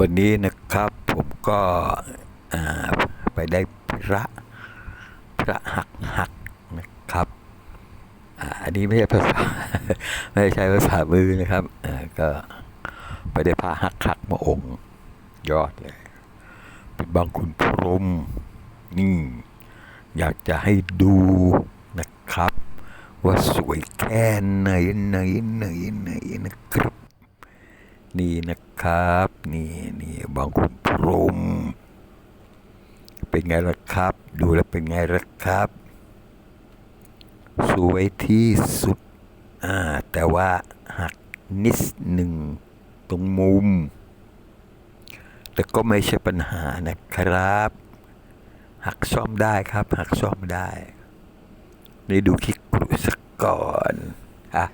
วันนี้นะครับผมก็ไปได้พระพระหักหักนะครับอ,อันนี้ไม่ใช่ภาษาไม่ใช่ภาษามือนะครับก็ไปได้พระหักหักมาองค์ยอดเลย เป็นบางคุณพรมนี่ อยากจะให้ดูนะครับ ว่าสวยแค่ไหนไหนไหนไหนนะครับ นี่นะครับ นี่นี่บางคุณพรมเป็นไงล่ะครับ ดูแล้วเป็นไงล่ะครับ สวยที่สุดอ่าแต่ว่าหักนิดหนึ่งตรงมุม แต่ก็ไม่ใช่ปัญหานะครับ หักซ่อมได้ครับ หักซ่อมได้ นี่ดูคิกกรุสักก่อนอะ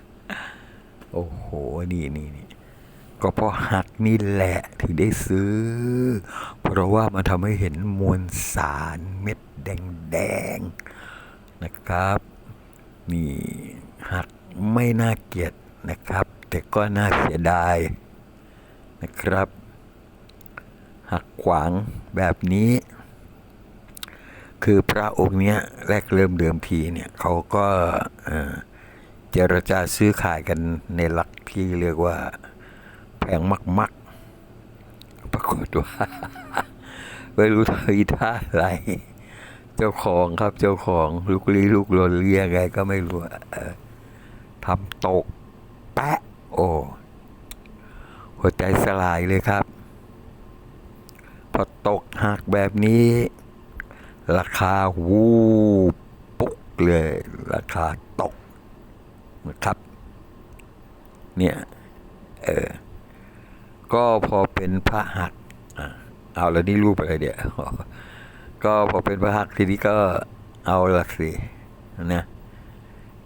โอ้โห นี่นี่นี่ ก็เพราะหักนี่แหละถึงได้ซื้อ เพราะว่ามันทำให้เห็นมวลสารเม็ดแดงๆนะครับ นี่หักไม่น่าเกลียดนะครับ แต่ก็น่าเสียดายนะครับ หักขวางแบบนี้ คือพระองค์เนี้ยแรกเริ่มเดิมทีเนี่ยเขาก็เอ่อเจรจาซื้อขายกันในหลักที่เรียกว่า แพงมาก ๆ ปรากฏว่าไม่รู้ทีท่าอะไร เจ้าของครับเจ้าของลูกลี้ลูกลนเรียกไงก็ไม่รู้ทำตก แปะ โอ้หัวใจสลายเลยครับ พอตกหักแบบนี้ ราคาวูบปุ๊กเลย ราคาตกนะครับ เนี่ย เออ ก็พอเป็นพระหักอะเอาแล้วนี่รูปอะไรเดี๋ยวก็พอเป็นพระหักทีนี้ก็เอาละสินะ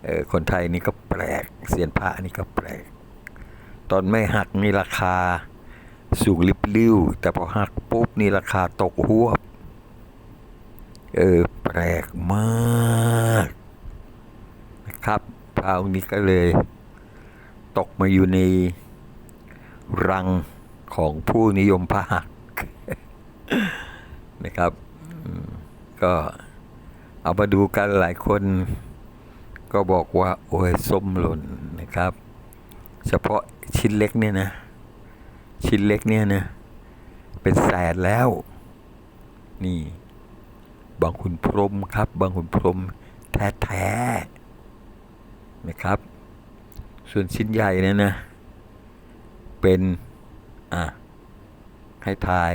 เออคนไทยนี่ก็แปลกเสียนพระนี่ก็แปลก ตอนไม่หักนี่ราคาสูงลิบลิ่วแต่พอหักปุ๊บนี่ราคาตกหวบเออแปลกมากนะครับพระองค์นี้ก็เลย ตกมาอยู่ในรัง ของผู้นิยมพระหักนะครับก็เอามาดูกันหลายคนก็บอกว่า โอ้ยส้มหล่นนะครับ เฉพาะชิ้นเล็กเนี่ยนะ ชิ้นเล็กเนี่ยนะ เป็นแสนแล้ว นี่ บางขุนพรหมครับ บางขุนพรหมแท้ๆนะครับ ส่วนชิ้นใหญ่เนี่ยนะ เป็น อะให้ทาย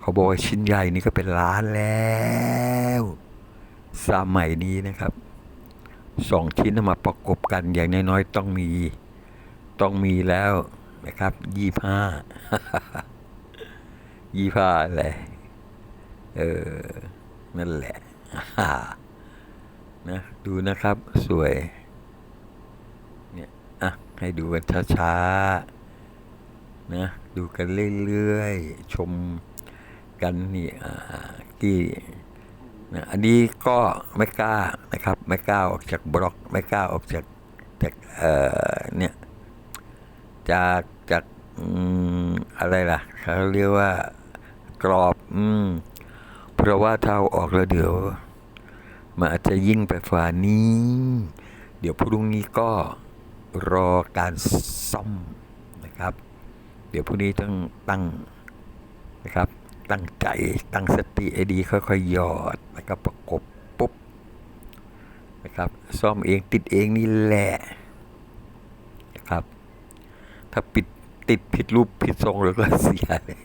เขาบอกว่าชิ้นใหญ่นี่ก็เป็นล้านแล้ว สมัยนี้นะครับสองชิ้นเอามาประกบกันอย่างน้อยๆต้องมี ต้องมีแล้วนะครับยี่ห้ายี่ห้าอะไรเออ นั่นแหละนะดูนะครับสวย เนี่ย อะ ให้ดูกันช้าๆ นะดูกันเรื่อยๆ ชมกันนี่อ่ากี่นะอันนี้ก็ไม่กล้านะครับ ไม่กล้าออกจากบล็อก ไม่กล้าออกจากจากเอ่อเนี่ยจากจากอะไรล่ะเขาเรียกว่ากรอบอืมเพราะว่าถ้าเอาออกแล้วเดี๋ยวมันอาจจะยิ่งไปฝ่านี้ เดี๋ยวพรุ่งนี้ก็รอการซ่อมนะครับ เดี๋ยวพรุ่งนี้ต้องตั้งนะครับ ตั้งใจตั้งสติให้ดีค่อยๆหยอดแล้วก็ประกบปุ๊บนะครับซ่อมเองติดเองนี่แหละนะครับ ถ้าปิดติดผิดรูปผิดทรงแล้วก็เสียเลย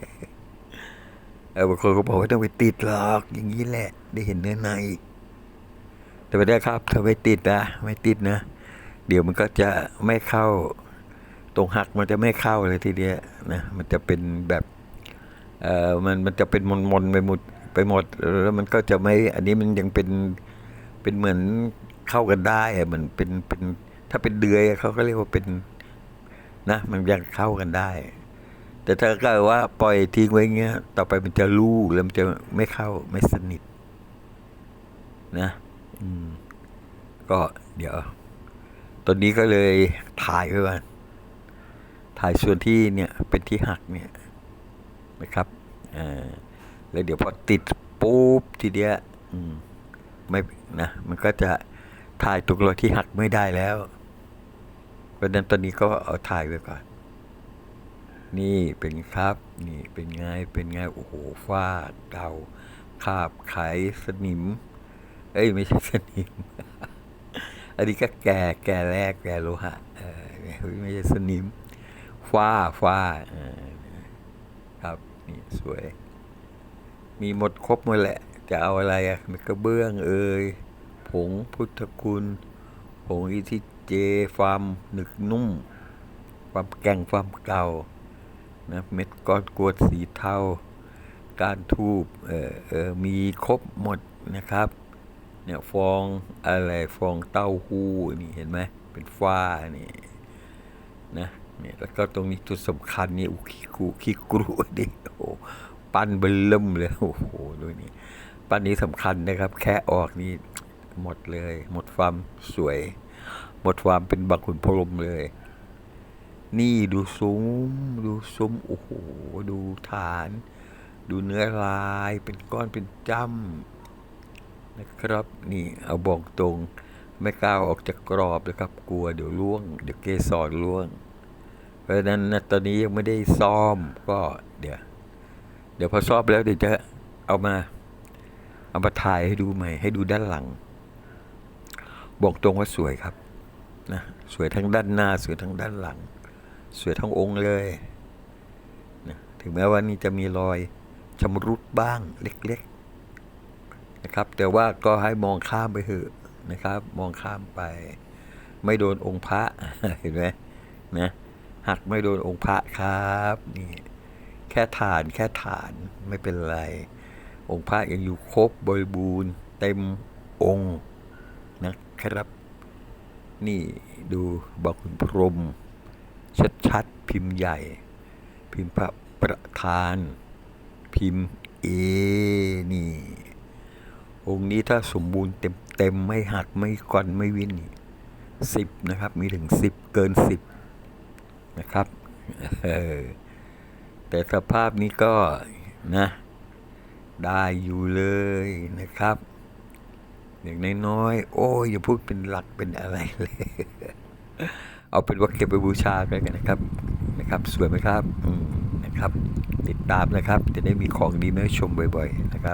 เออบางคนก็บอกว่าต้องไปติดหรอกอย่างนี้แหละ ได้เห็นเนื้อในแต่ไม่ได้ครับถ้าไม่ติดนะไม่ติดนะ เดี๋ยวมันก็จะไม่เข้า ตรงหักมันจะไม่เข้าเลยทีเดียวนะมันจะเป็นแบบเออมันมันจะเป็นมนมนไปหมดไปหมดแล้วมันก็จะไม่ อันนี้มันยังเป็นเป็นเหมือนเข้ากันได้เหมือนเป็นเป็นถ้าเป็นเดือยเขาก็เรียกว่าเป็นนะ มันยังเข้ากันได้ แต่ถ้าเกิดว่าปล่อยทิ้งไว้เงี้ย ต่อไปมันจะลู่แล้วมันจะไม่เข้าไม่สนิท นะ อืม ก็เดี๋ยวตอนนี้ก็เลยถ่ายไว้ก่อน ถ่ายส่วนที่เนี่ยเป็นที่หักเนี่ยนะครับอ่าแล้วเดี๋ยวพอติดปุ๊บทีเดียวอืมไม่นะมันก็จะถ่ายตรงรอยที่หักไม่ได้แล้วเพราะนั้นตอนนี้ก็เอาถ่ายไว้ก่อน นี่เป็นครับ นี่เป็นไงเป็นไงโอ้โหฝ้าเกาคาบไขสนิม เอ้ยไม่ใช่สนิม อันนี้ก็แก่แก่แรกแก่โลหะเออไม่ใช่สนิม ฝ้าฝ้าครับนี่สวย มีหมดครบหมดแหละ จะเอาอะไรอะมันกระเบื้องเอ่ยผงพุทธคุณผงอิทิเจความหนึกนุ่ม ความแก่งความเก่านะเม็ดก้อนกรวดสีเทาการทูบเออเออมีครบหมดนะครับ เนี่ยฟองอะไรฟองเต้าหู้นี่เห็นไหมเป็นฝ้านี่นะ เนี่ยแล้วก็ตรงนี้จุดสำคัญนี่อุยขี้กูขี้กรูดิโอ้โหปั้นเบลเริ่มเลยโอ้โหดูนี่ปั้นนี้สำคัญนะครับ แค่ออกนี่หมดเลย หมดความสวย หมดความเป็นบังขุนพรมเลย นี่ดูซุ้มดูซุ้มโอ้โหดูฐาน ดูเนื้อลายเป็นก้อนเป็นจ้ำนะครับนี่เอาบอกตรง ไม่กล้าออกจากกรอบเลยครับ กลัวเดี๋ยวล่วง เดี๋ยวเกสรล่วง เพราะฉะนั้นนะตอนนี้ยังไม่ได้ซ่อมก็เดี๋ยวเดี๋ยวพอซ่อมแล้วเดี๋ยวจะเอามา เอามาถ่ายให้ดูใหม่ ให้ดูด้านหลัง บอกตรงว่าสวยครับนะสวยทั้งด้านหน้า สวยทั้งด้านหลัง สวยทั้งองค์เลยนะถึงแม้ว่านี่จะมีรอยชำรุดบ้างเล็กๆนะครับ แต่ว่าก็ให้มองข้ามไปเถอะนะครับ มองข้ามไป ไม่โดนองค์พระเห็นไหมนะ หักไม่โดนองค์พระครับนี่แค่ฐานแค่ฐานไม่เป็นไร องค์พระยังอยู่ครบบริบูรณ์เต็มองค์นะครับ นี่ดูบอกคุณพรม ชัดๆ พิมพ์ใหญ่ พิมพ์พระประธาน พิมพ์เอนี่ องค์นี้ถ้าสมบูรณ์เต็ม ๆ ไม่หักไม่ก่อนไม่วินนี่สิบนะครับ มีถึงสิบเกินสิบ นะครับเออแต่สภาพนี้ก็นะ ได้อยู่เลยนะครับ อย่างน้อยๆโอ้ยอย่าพูดเป็นหลักเป็นอะไรเลย เอาเป็นว่าเก็บไปบูชาไปกันนะครับนะครับ สวยไหมครับอืมนะครับ ติดตามนะครับ จะได้มีของดีมาชมบ่อย ๆ นะครับ